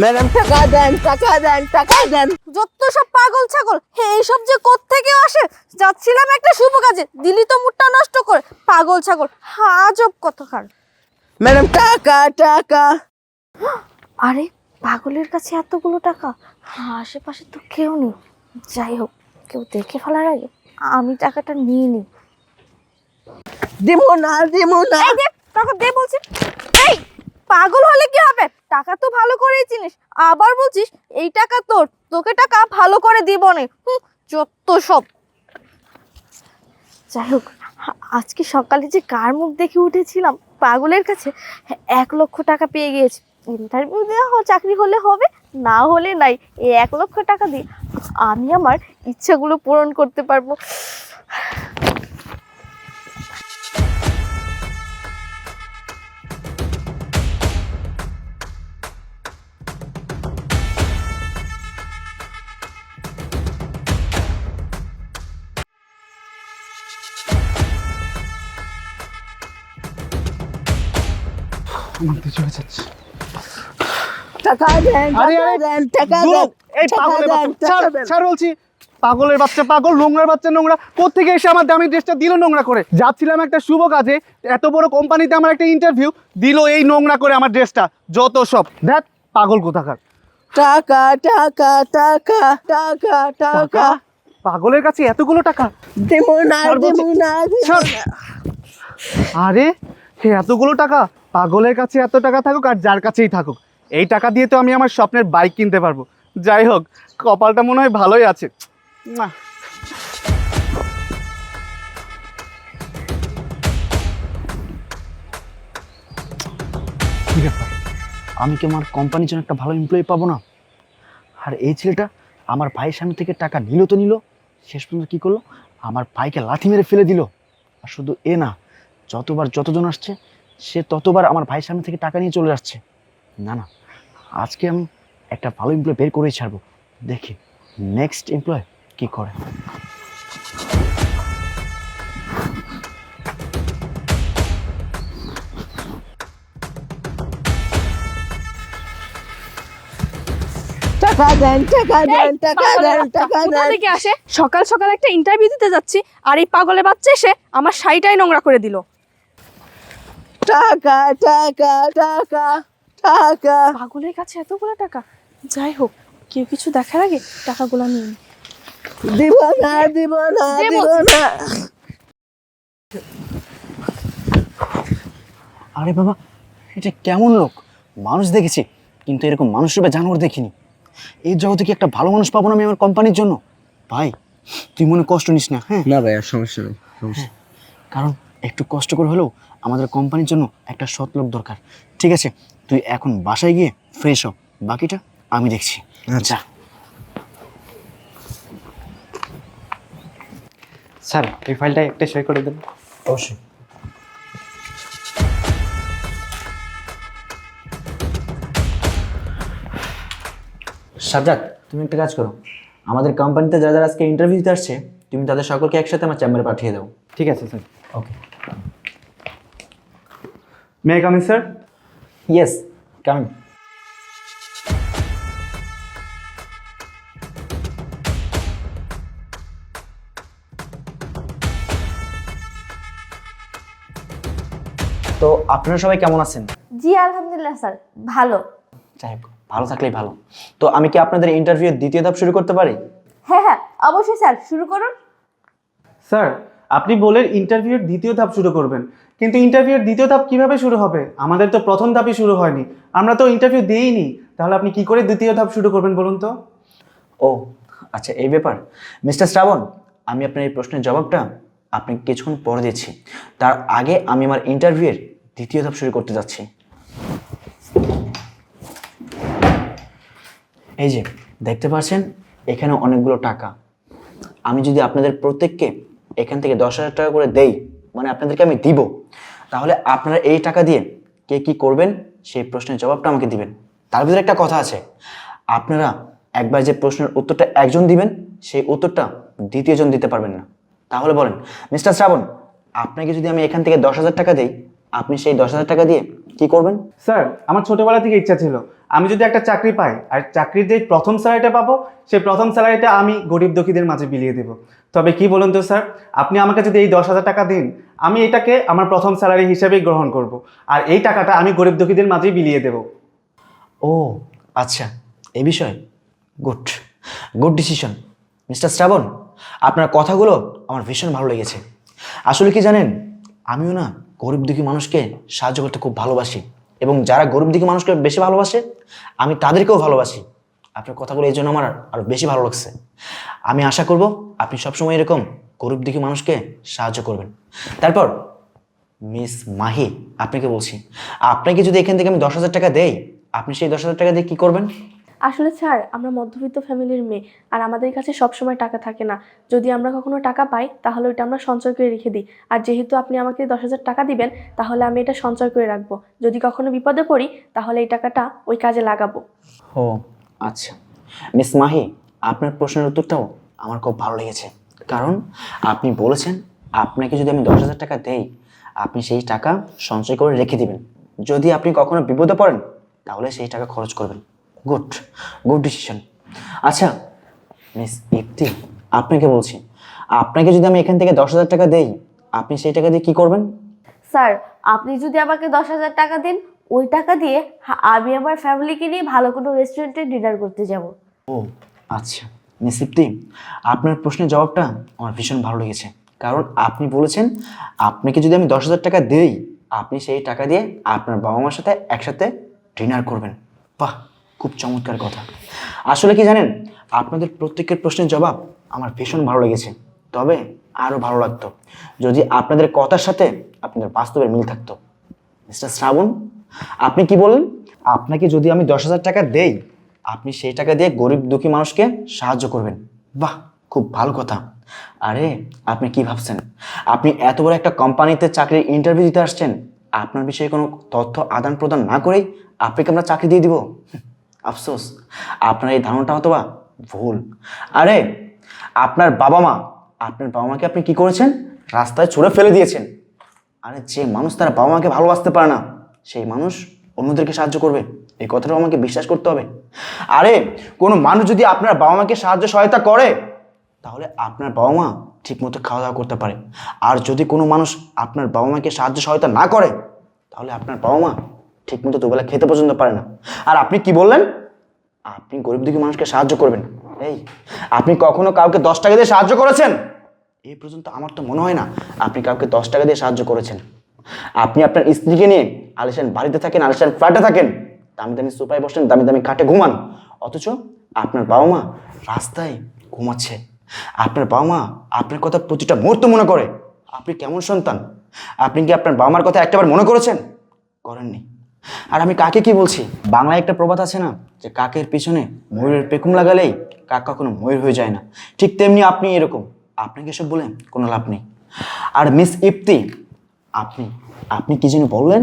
Madam টাকা দেন টাকা দেন টাকা দেন। যত সব পাগল ছাগল এইসব যে থেকে আসে? যাচ্ছিলাম একটা শুভ কাজে দিলি তো মুডটা নষ্ট করে। পাগল ছাগল হাজব কতকার ম্যাডাম টাকা টাকা। আরে পাগলের কাছে এতগুলো টাকা? আশেপাশে তো কেউ নেই। যাই হোক কেউ দেখে ফেলার আগে আমি টাকাটা নিয়ে নিই। দিব না দিব না। টাকা দে বলছি। এই পাগল হলে কি হবে? টাকা তো ভালো করেই চিনিস। আবার বলছিস, এই টাকা তোর, তোকে টাকা ভালো করে দিব না। যত সব। যাই হোক, আজকে সকালে যে কার মুখ দেখে উঠেছিলাম, পাগলের কাছে এক লক্ষ টাকা পেয়ে গিয়েছি। ইন্টারভিউ দেওয়া চাকরি হলে হবে, না হলে নাই। এই এক লক্ষ টাকা দিয়ে আমি আমার ইচ্ছাগুলো পূরণ করতে পারব। চলে যাচ্ছে। টাকা দেন আরে, আরে, দেন টাকা দেন এই পাগলের বাচ্চা। ছাড়, ছাড় বলছি পাগলের বাচ্চা পাগল নোংরার বাচ্চা নোংরা। কোত্থেকে এসে আমার দামি ড্রেসটা দিল নোংরা করে? যাচ্ছিলাম একটা শুভ কাজে এত বড় কোম্পানিতে আমার একটা ইন্টারভিউ দিল এই নোংরা করে আমার ড্রেসটা যত সব। দেখ পাগল কোথাকার। টাকা টাকা টাকা টাকা টাকা। পাগলের কাছে এতগুলো টাকা? দিব দিব। না। আরে হে এতগুলো টাকা? পাগলের কাছে এত টাকা থাকুক আর যার কাছেই থাকুক। এই টাকা দিয়ে তো আমি আমার স্বপ্নের বাইক কিনতে পারব। যাই হোক কপালটা মনে হয় ভালোই আছে। কী ব্যাপার? আমি কি আমার কোম্পানির জন্য একটা ভালো এমপ্লয়ি পাবো না? আর এই ছেলেটা আমার ভাইয়ের সামনে থেকে টাকা নিল তো নিল শেষ পর্যন্ত কী করল? আমার ভাইকে লাথি মেরে ফেলে দিল। আর শুধু এ না যতবার যতজন আসছে সে ততবার আমার ভাইয়ের সামনে থেকে টাকা নিয়ে চলে আসছে না না আজকে আমি একটা ভালো এমপ্লয় বের করেই ছাড়বো। দেখি নেক্সট এমপ্লয় কী করে? টাকা দেন টাকা দেন টাকা দেন টাকা দেন। থেকে আসে? সকাল সকাল একটা ইন্টারভিউ দিতে যাচ্ছি আর এই পাগলের বাচ্চা এসে আমার শাড়িটাই নোংরা করে দিল। টাকা টাকা টাকা টাকা। পাগলের কাছে এতগুলো টাকা? যাই হোক কেউ কিছু দেখার আগে টাকাগুলো নিয়ে নিই। দিব না দিব না দিব। না। আরে বাবা এটা কেমন লোক? মানুষ দেখেছি কিন্তু এরকম মানুষ রূপে জানোয়ার দেখিনি। এই জগতে কি একটা ভালো মানুষ পাবো না আমি আমার কোম্পানির জন্য? ভাই তুই মনে কষ্ট নিস না হ্যাঁ? না ভাই আর সমস্যা নেই সমস্যা। কারণ একটু কষ্ট করে হলেও আমাদের কোম্পানির জন্য একটা সৎ লোক দরকার। ঠিক আছে? তুই এখন বাসায় গিয়ে ফ্রেশ হ। বাকিটা আমি দেখছি। আচ্ছা। স্যার এই ফাইলটা একটা সই করে দেন। অবশ্যই। সাজ্জাদ তুমি একটা কাজ করো। আমাদের কোম্পানিতে যারা যারা আজকে ইন্টারভিউ দিতে আসছে তুমি তাদের সকলকে একসাথে আমার চেম্বারে পাঠিয়ে দাও। ঠিক আছে sir. Okay may coming sir yes coming তো আপনারা সবাই কেমন আছেন? জি আলহামদুলিল্লাহ স্যার ভালো। যাই হোক ভালো থাকলেই ভালো। তো আমি কি আপনাদের ইন্টারভিউ দ্বিতীয় ধাপ শুরু করতে পারি? হ্যাঁ হ্যাঁ অবশ্যই স্যার শুরু করুন। স্যার আপনি বলেন ইন্টারভিউর দ্বিতীয় ধাপ শুরু করবেন। কিন্তু ইন্টারভিউর দ্বিতীয় ধাপ কীভাবে শুরু হবে? আমাদের তো প্রথম ধাপই শুরু হয়নি। আমরা তো ইন্টারভিউ দিইনি। তাহলে আপনি কি করে দ্বিতীয় ধাপ শুরু করবেন বলুন তো? ও আচ্ছা এই ব্যাপার। মিস্টার শ্রাবণ, আমি আপনার এই প্রশ্নের জবাবটা আপনাকে কিছুক্ষণ পরে দিচ্ছি। তার আগে আমি আমার ইন্টারভিউয়ের দ্বিতীয় ধাপ শুরু করতে যাচ্ছি। এই যে, দেখতে পাচ্ছেন? এখানে অনেকগুলো টাকা। আমি যদি আপনাদের প্রত্যেককে এখান থেকে দশ হাজার টাকা করে দেই মানে আপনাদেরকে আমি দিব। তাহলে আপনারা এই টাকা দিয়ে কে কি করবেন, সেই প্রশ্নের জবাবটা আমাকে দিবেন। তার ভিতরে একটা কথা আছে। আপনারা একবার যে প্রশ্নের উত্তরটা একজন দিবেন, সেই উত্তরটা দ্বিতীয়জন দিতে পারবেন না। তাহলে বলেন, মিস্টার শ্রাবণ, আপনাকে যদি আমি এখান থেকে দশ হাজার টাকা দেই, আপনি সেই দশ হাজার টাকা দিয়ে কি করবেন? স্যার, আমার ছোটবেলা থেকে ইচ্ছা ছিল আমি যদি একটা চাকরি পাই আর চাকরির যে প্রথম স্যালারিটা পাবো, সেই প্রথম স্যালারিটা আমি গরিব দুঃখীদের মাঝে বিলিয়ে দেবো। তবে কি বলুন তো স্যার আপনি আমাকে যদি এই দশ হাজার টাকা দিন, আমি এটাকে আমার প্রথম স্যালারি হিসেবেই গ্রহণ করব। আর এই টাকাটা আমি গরিব দুঃখীদের মাঝেই বিলিয়ে দেবো। ও আচ্ছা। এই বিষয়? Good good decision mister Shrabon, আপনার কথাগুলো আমার ভীষণ ভালো লেগেছে। আসলে কি জানেন? আমিও না গরিব দুঃখী মানুষকে সাহায্য করতে খুব ভালোবাসি। এবং যারা গরিব দিকে মানুষকে বেশি ভালোবাসে, আমি তাদেরকেও ভালোবাসি। আপনার কথাগুলো এই জন্য আমার আরও বেশি ভালো লাগছে। আমি আশা করব আপনি সবসময় এরকম গরিব দিকে মানুষকে সাহায্য করবেন। তারপর, মিস মাহি, আপনাকে বলছি, আপনাকে যদি এখান থেকে আমি দশ হাজার টাকা দেই, আপনি সেই দশ হাজার টাকা দিয়ে কী করবেন? আসলে স্যার, আমরা মধ্যবিত্ত ফ্যামিলির মেয়ে আর আমাদের কাছে সবসময় টাকা থাকে না। যদি আমরা কখনো টাকা পাই, তাহলে ওইটা আমরা সঞ্চয় করে রেখে দিই। আর যেহেতু আপনি আমাকে দশ হাজার টাকা দিবেন, তাহলে আমি এটা সঞ্চয় করে রাখব। যদি কখনো বিপদে পড়ি, তাহলে এই টাকাটা ওই কাজে লাগাবো। ও আচ্ছা। মিস মাহি, আপনার প্রশ্নের উত্তরটাও আমার খুব ভালো লেগেছে। কারণ আপনি বলেছেন, আপনাকে যদি আমি দশ হাজার টাকা দেই, আপনি সেই টাকা সঞ্চয় করে রেখে দিবেন। যদি আপনি কখনো বিপদে পড়েন, তাহলে সেই টাকা খরচ করবেন। গুড গুড ডিসিশন আচ্ছা মিস ইফতি আপনাকে বলছি আপনাকে যদি আমি এখান থেকে দশ হাজার টাকা দেই আপনি সেই টাকা দিয়ে কী করবেন? স্যার আপনি যদি আমাকে দশ হাজার টাকা দিন ওই টাকা দিয়ে আমি আমার ফ্যামিলিকে নিয়ে ভালো কোনো রেস্টুরেন্টে ডিনার করতে যাব। ও আচ্ছা। মিস ইফতি আপনার প্রশ্নের জবাবটা আমার ভীষণ ভালো লেগেছে। কারণ আপনি বলেছেন আপনাকে যদি আমি দশ হাজার টাকা দেই আপনি সেই টাকা দিয়ে আপনার বাবা মার সাথে একসাথে ডিনার করবেন। বাহ! খুব চমৎকার কথা। আসলে কি জানেন? আপনাদের প্রত্যেকের প্রশ্নের জবাব আমার ভীষণ ভালো লেগেছে। তবে আরও ভালো লাগতো যদি আপনাদের কথার সাথে আপনাদের বাস্তবের মিল থাকতো। মিস্টার শ্রাবণ, আপনি কি বললেন? আপনাকে যদি আমি দশ হাজার টাকা দেই, আপনি সেই টাকা দিয়ে গরিব দুঃখী মানুষকে সাহায্য করবেন। বাহ, খুব ভালো কথা। আরে, আপনি কি ভাবছেন? আপনি এত বড় একটা কোম্পানিতে চাকরির ইন্টারভিউ দিতে আসছেন। আপনার বিষয়ে কোনো তথ্য আদান প্রদান না করেই আপনাকে আমরা চাকরি দিয়ে দিব। আফসোস, আপনার এই ধারণাটা হয়তো বা ভুল। আরে, আপনার বাবা মা আপনার বাবা মাকে আপনি কি করেছেন? রাস্তায় ছুঁড়ে ফেলে দিয়েছেন। আরে, যে মানুষ তার বাবা মাকে ভালোবাসতে পারে না, সেই মানুষ অন্যদেরকে সাহায্য করবে। এই কথাটাও আমাকে বিশ্বাস করতে হবে। আরে, কোনো মানুষ যদি আপনার বাবা মাকে সাহায্য সহায়তা করে, তাহলে আপনার বাবা মা ঠিকমতো খাওয়া দাওয়া করতে পারে। আর যদি কোনো মানুষ আপনার বাবা মাকে সাহায্য সহায়তা না করে, তাহলে আপনার বাবা মা ঠিকমতো দুবেলা খেতে পর্যন্ত পারে না। আর আপনি কি বললেন? আপনি গরিব দুঃখী মানুষকে সাহায্য করবেন। এই, আপনি কখনো কাউকে দশ টাকা দিয়ে সাহায্য করেছেন? এই পর্যন্ত আমার তো মনে হয় না আপনি কাউকে দশ টাকা দিয়ে সাহায্য করেছেন। আপনি আপনার স্ত্রীকে নিয়ে আলিশান বাড়িতে থাকেন, আলিশান ফ্ল্যাটে থাকেন, দামি দামি সোফায় বসেন, দামি দামি কাঠে ঘুমান। অথচ আপনার বাবা মা রাস্তায় ঘুমাচ্ছে। আপনার বাবা মা আপনার কথা প্রতিটা মুহূর্ত মনে করে। আপনি কেমন সন্তান? আপনি কি আপনার বাবা মার কথা একটাবার মনে করেছেন? করেননি। আর আমি কাকে কি বলছি? বাংলায় একটা প্রবাদ আছে না, যে কাকের পিছনে ময়ূরের পেকুম লাগালেই কাক কখনো ময়ূর হয়ে যায় না। ঠিক তেমনি আপনি এরকম, আপনাকে এসব বলেন কোনো লাভ নেই। আর মিস ইফতি আপনি আপনি কি যেন বললেন,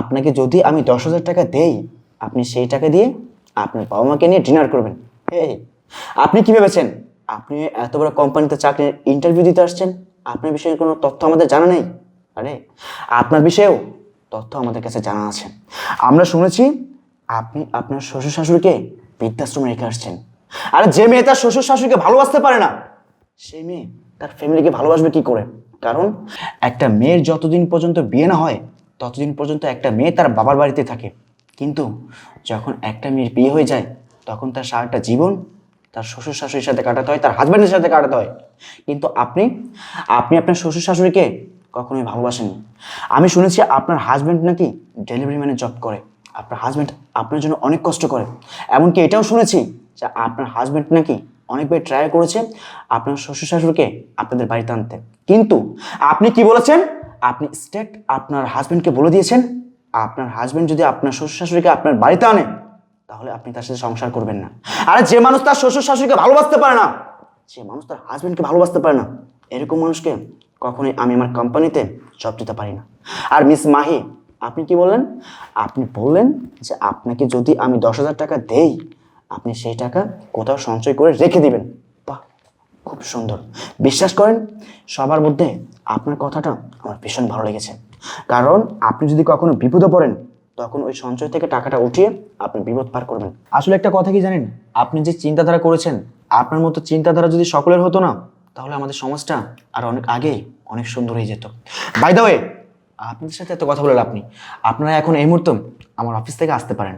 আপনাকে যদি আমি দশ হাজার টাকা দেই, আপনি সেই টাকা দিয়ে আপনার বাবা মাকে নিয়ে ডিনার করবেন। এই আপনি কি ভেবেছেন? আপনি এত বড় কোম্পানিতে চাকরির ইন্টারভিউ দিতে আসছেন, আপনার বিষয়ে কোনো তথ্য আমাদের জানা নেই? আরে, আপনার বিষয়েও তথ্য আমাদের কাছে জানা আছে। আমরা শুনেছি আপনি আপনার শ্বশুর শাশুড়িকে বৃদ্ধাশ্রমে রেখে আসছেন। আর যে মেয়ে তার শ্বশুর শাশুড়িকে ভালোবাসতে পারে না, সেই মেয়ে তার ফ্যামিলিকে ভালোবাসবে কি করে? কারণ একটা মেয়ের যতদিন পর্যন্ত বিয়ে না হয়, ততদিন পর্যন্ত একটা মেয়ে তার বাবার বাড়িতে থাকে। কিন্তু যখন একটা মেয়ের বিয়ে হয়ে যায়, তখন তার সারাটা জীবন তার শ্বশুর শাশুড়ির সাথে কাটাতে হয়, তার হাজব্যান্ডের সাথে কাটাতে হয়। কিন্তু আপনি আপনি আপনার শ্বশুর শাশুড়িকে কখনোই ভালোবাসেননি। আমি শুনেছি আপনার হাজব্যান্ড নাকি ডেলিভারি ম্যানে জব করে। আপনার হাজব্যান্ড আপনার জন্য অনেক কষ্ট করে। এমনকি এটাও শুনেছি যে আপনার হাজব্যান্ড নাকি অনেকবার ট্রাই করেছে আপনার শ্বশুর শাশুড়িকে আপনাদের বাড়িতে আনতে। কিন্তু আপনি কি বলেছেন? আপনি স্টেট আপনার হাজব্যান্ডকে বলে দিয়েছেন। আপনার হাজব্যান্ড যদি আপনার শ্বশুর শাশুড়িকে আপনার বাড়িতে আনে, তাহলে আপনি তার সাথে সংসার করবেন না। আরে যে মানুষ তার শ্বশুর শাশুড়িকে ভালোবাসতে পারে না যে মানুষ তার হাজব্যান্ডকে ভালোবাসতে পারে না। এরকম মানুষকে কখনোই আমি আমার কোম্পানিতে জব দিতে পারি না। আর মিস মাহি, আপনি কি বললেন? আপনি বললেন যে আপনাকে যদি আমি দশ হাজার টাকা দেই, আপনি সেই টাকা কোথাও সঞ্চয় করে রেখে দিবেন। বাহ, খুব সুন্দর। বিশ্বাস করেন, সবার মধ্যে আপনার কথাটা আমার ভীষণ ভালো লেগেছে। কারণ আপনি যদি কখনো বিপদে পড়েন, তখন ওই সঞ্চয় থেকে টাকাটা উঠিয়ে আপনি বিপদ পার করবেন। আসলে একটা কথা কি জানেন? আপনি যে চিন্তাধারা করেছেন, আপনার মতো চিন্তাধারা যদি সকলের হতো না তাহলে আমাদের সমাজটা আর অনেক আগে অনেক সুন্দর হয়ে যেত। বাই দ্য ওয়ে আপনাদের সাথে এত কথা বলে লাভ নেই। আপনারা এখন এই মুহূর্তে আমার অফিস থেকে আসতে পারেন।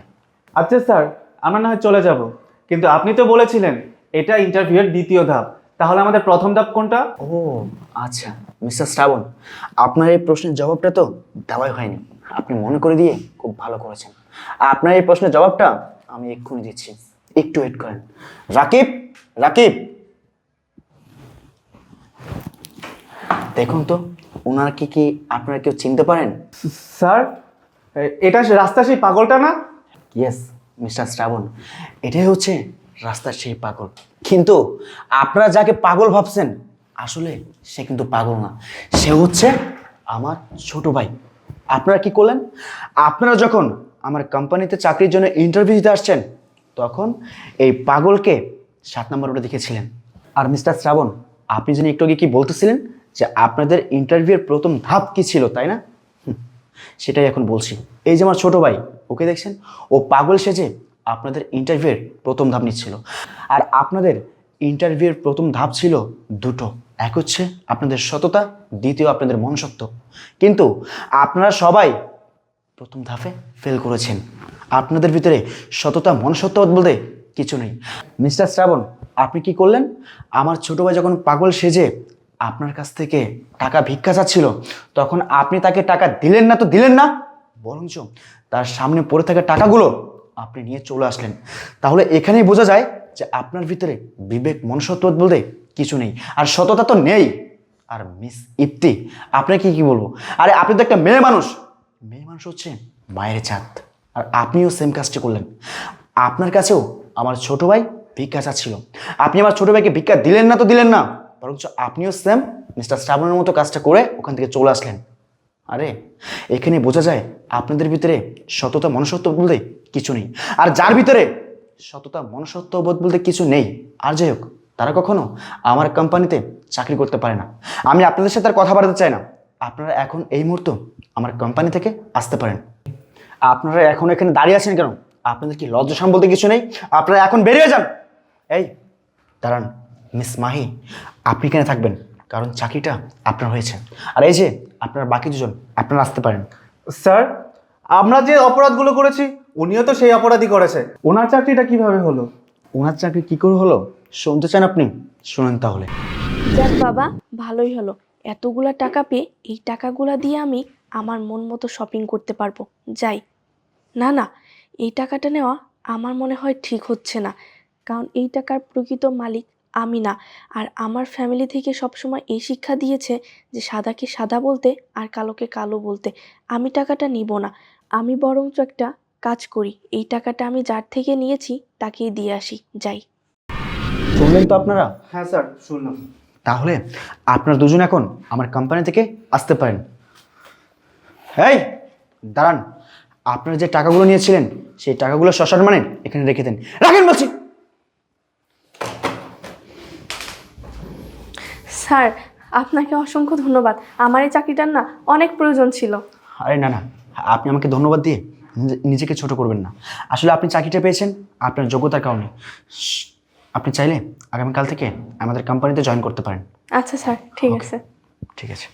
আচ্ছা স্যার আমরা না হয় চলে যাব। কিন্তু আপনি তো বলেছিলেন এটা ইন্টারভিউয়ের দ্বিতীয় ধাপ। তাহলে আমাদের প্রথম ধাপ কোনটা? ও আচ্ছা মিস্টার শ্রাবণ আপনার এই প্রশ্নের জবাবটা তো দেওয়াই হয়নি। আপনি মনে করে দিয়ে খুব ভালো করেছেন। আপনার এই প্রশ্নের জবাবটা আমি এক্ষুনি দিচ্ছি। একটু ওয়েট করেন। রাকিব রাকিব! দেখুন তো ওনার কি কি আপনারা কেউ চিনতে পারেন? স্যার এটা রাস্তা সেই পাগলটা না? ইয়েস মিস্টার শ্রাবণ এটাই হচ্ছে রাস্তার সেই পাগল। কিন্তু আপনারা যাকে পাগল ভাবছেন আসলে সে কিন্তু পাগল না। সে হচ্ছে আমার ছোট ভাই। আপনারা কি করলেন? আপনারা যখন আমার কোম্পানিতে চাকরির জন্য ইন্টারভিউ দিতে আসছেন তখন এই পাগলকে সাত নম্বর রোডে দেখেছিলেন। আর মিস্টার শ্রাবণ আপনি যিনি একটু আগে কি বলতেছিলেন? যে আপনাদের ইন্টারভিউয়ের প্রথম ধাপ কি ছিল, তাই না? সেটাই এখন বলছি। এই যে আমার ছোট ভাই, ওকে দেখছেন? ও পাগল সেজে আপনাদের ইন্টারভিউয়ের প্রথম ধাপ নিচ্ছিল। আর আপনাদের ইন্টারভিউয়ের প্রথম ধাপ ছিল দুটো। এক হচ্ছে আপনাদের সততা, দ্বিতীয় আপনাদের মনসত্ব কিন্তু আপনারা সবাই প্রথম ধাপে ফেল করেছেন। আপনাদের ভিতরে সততা মনসত্ব বলতে কিছু নেই। মিস্টার শ্রাবণ, আপনি কি করলেন? আমার ছোট ভাই যখন পাগল সেজে আপনার কাছ থেকে টাকা ভিক্ষা চাচ্ছিল, তখন আপনি তাকে টাকা দিলেন না তো দিলেন না? বরঞ্চ তার সামনে পড়ে থাকা টাকাগুলো আপনি নিয়ে চলে আসলেন। তাহলে এখানেই বোঝা যায় যে আপনার ভিতরে বিবেক মনুষ্যত্ববোধ বলতে কিছু নেই, আর সততা তো নেই। আর মিস ইপ্তি আপনাকে কি বলব? আরে, আপনি তো একটা মেয়ে মানুষ। মেয়ে মানুষ হচ্ছে মায়ের চাঁদ। আর আপনিও সেম কাজটি করলেন। আপনার কাছেও আমার ছোট ভাই ভিক্ষা চাচ্ছিল। আপনি আমার ছোট ভাইকে ভিক্ষা দিলেন না তো দিলেন না? বরঞ্চ আপনিও সেম মিস্টার শ্রাবণের মতো কাজটা করে ওখান থেকে চলে আসলেন। আরে, এখানে বোঝা যায় আপনাদের ভিতরে সততা মনুষ্যত্ব বলতে কিছু নেই। আর যার ভিতরে সততা মনুষ্যত্ব বোধ বলতে কিছু নেই। আর যাই হোক, তারা কখনো আমার কোম্পানিতে চাকরি করতে পারে না। আমি আপনাদের সাথে আর কথা বাড়াতে চাই না। আপনারা এখন এই মুহূর্তে আমার কোম্পানি থেকে আসতে পারেন। আপনারা এখন এখানে দাঁড়িয়ে আছেন কেন? আপনাদের কি লজ্জাসাম বলতে কিছু নেই? আপনারা এখন বেরিয়ে যান। এই, দাঁড়ান। মিস মাহি আপনি কেন থাকবেন কারণ চাকরিটা আপনার হয়েছে। আর এই যে আপনার বাকি দুজন আপনারা আসতে পারেন। স্যার আমরা যে অপরাধগুলো করেছি উনিও তো সেই অপরাধই করেছে। ওনার চাকরিটা কীভাবে হলো? ওনার চাকরি কী করে হলো? শুনতে চান আপনি? শুনেন তাহলে। যাক বাবা ভালোই হলো। এতগুলা টাকা পেয়ে এই টাকাগুলা দিয়ে আমি আমার মন মতো শপিং করতে পারব। যাই। না না এই টাকাটা নেওয়া আমার মনে হয় ঠিক হচ্ছে না। কারণ এই টাকার প্রকৃত মালিক আমি না। আর আমার ফ্যামিলি থেকে সবসময় এই শিক্ষা দিয়েছে যে সাদাকে সাদা বলতে আর কালোকে কালো বলতে। আমি টাকাটা নিব না। আমি বরঞ্চ একটা কাজ করি। এই টাকাটা আমি যার থেকে নিয়েছি তাকেই দিয়ে আসি। যাই। শুনলেন তো আপনারা? হ্যাঁ স্যার শুনলাম। তাহলে আপনারা দুজন এখন আমার কোম্পানি থেকে আসতে পারেন। এই দাঁড়ান। আপনারা যে টাকাগুলো নিয়েছিলেন সেই টাকাগুলো শশার মানে এখানে রেখে দেন। রাখেন বলছি। স্যার আপনাকে অসংখ্য ধন্যবাদ। আমার এই চাকরিটার না অনেক প্রয়োজন ছিল। আরে না না আপনি আমাকে ধন্যবাদ দিয়ে নিজেকে ছোট করবেন না। আসলে আপনি চাকরিটা পেয়েছেন আপনার যোগ্যতার কারণে। আপনি চাইলে আগামীকাল থেকে আমাদের কোম্পানিতে জয়েন করতে পারেন। আচ্ছা স্যার ঠিক আছে। ঠিক আছে।